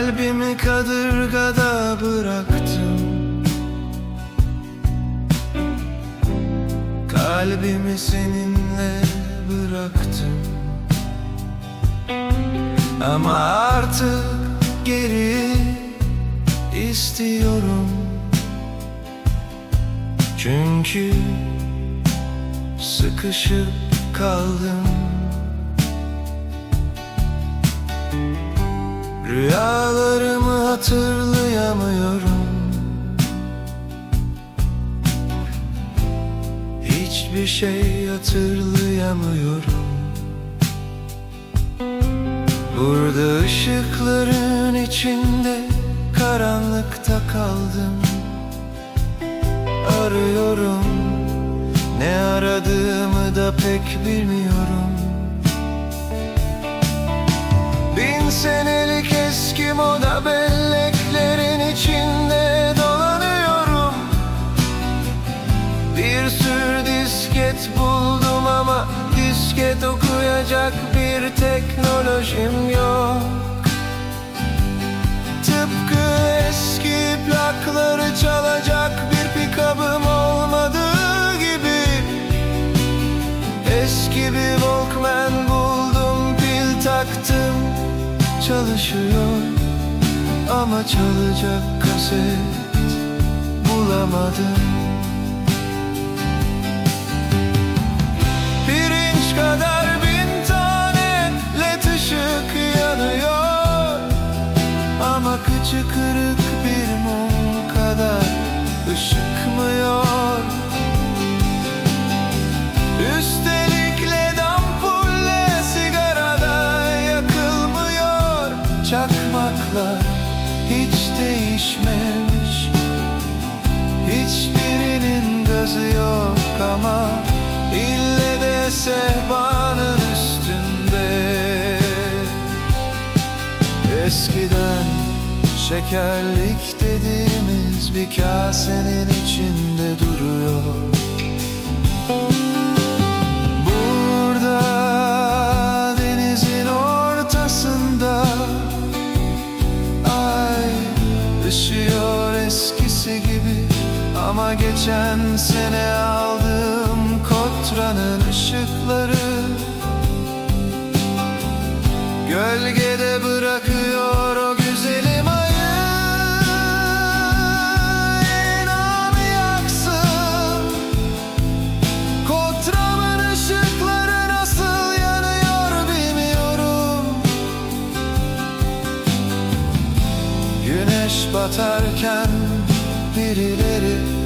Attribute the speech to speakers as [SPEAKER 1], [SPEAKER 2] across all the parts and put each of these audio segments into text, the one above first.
[SPEAKER 1] Kalbimi kadırgada bıraktım. Kalbimi seninle bıraktım. Ama artık geri istiyorum. Çünkü sıkışıp kaldım. Rüyalarımı hatırlayamıyorum. Hiçbir şey hatırlayamıyorum. Burada ışıkların içinde karanlıkta kaldım. Arıyorum ne aradığımı da pek bilmiyorum. Bin senelik eski moda belleklerin içinde dolanıyorum. Bir sürü disket buldum ama disket okuyacak bir teknolojim yok Ama çalacak kaset bulamadım. Pirinç kadar bin tane led ışık yanıyor. Ama kıçı kırık hiç değişmemiş. Hiçbirinin gazı yok ama ille de sehpanın üstünde. Eskiden şekerlik dediğimiz bir kasenin içinde duruyor Geçen sene aldığım Kotra'nın ışıkları. Gölgede bırakıyor o güzelim ayı İnanı yaksın. Kotramın ışıkları nasıl yanıyor bilmiyorum. Güneş batarken birileri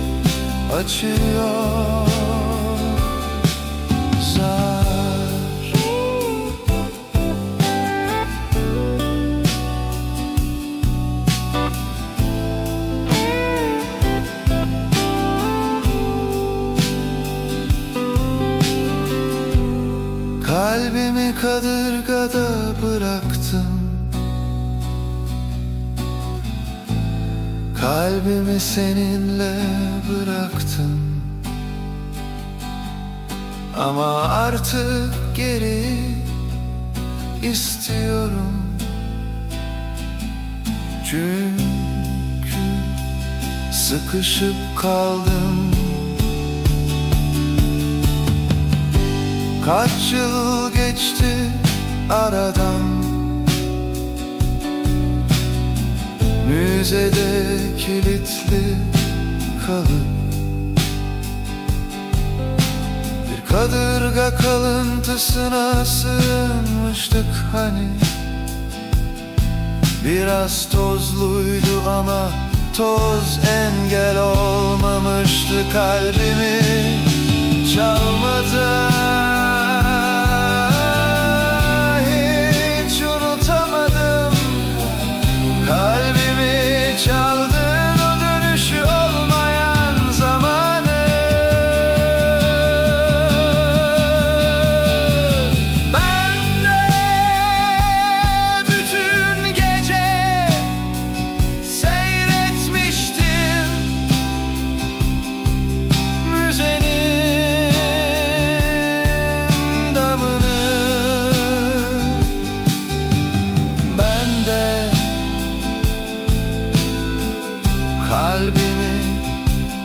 [SPEAKER 1] Kalbimi kadırgada bıraktım Kalbimi seninle bıraktım. Ama artık geri istiyorum. Çünkü sıkışıp kaldım. Kaç yıl geçti aradan Müzede kilitli kalıp Bir kadırga kalıntısına sığınmıştık hani. Biraz tozluydu ama toz engel olmamıştı kalbimi. Çalmadı Kalbimi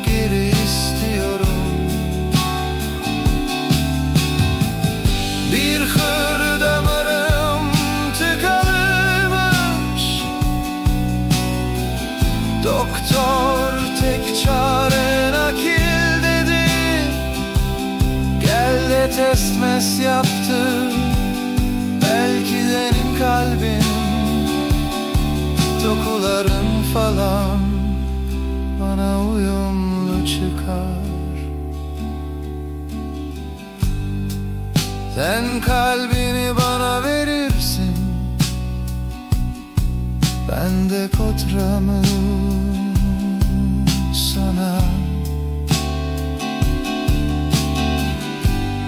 [SPEAKER 1] geri istiyorum. Bir hır damarım tıkalıymış Doktor tek çare nakil dedi. Gel de test mes yaptı Belki senin kalbin Dokuların falan Sen kalbini bana verirsin. Ben de kodramı sana.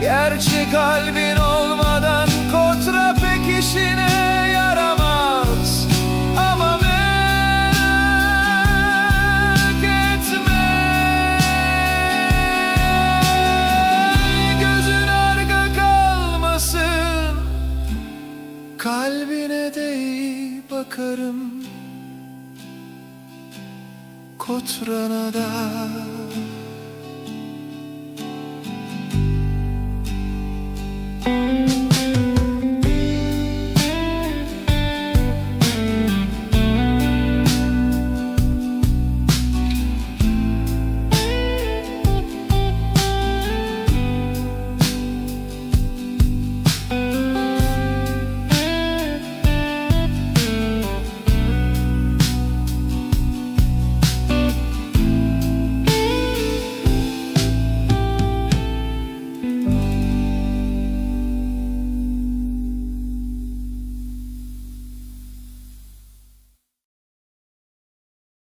[SPEAKER 1] Gerçi kalbin olmadan kotra pek Kotrana da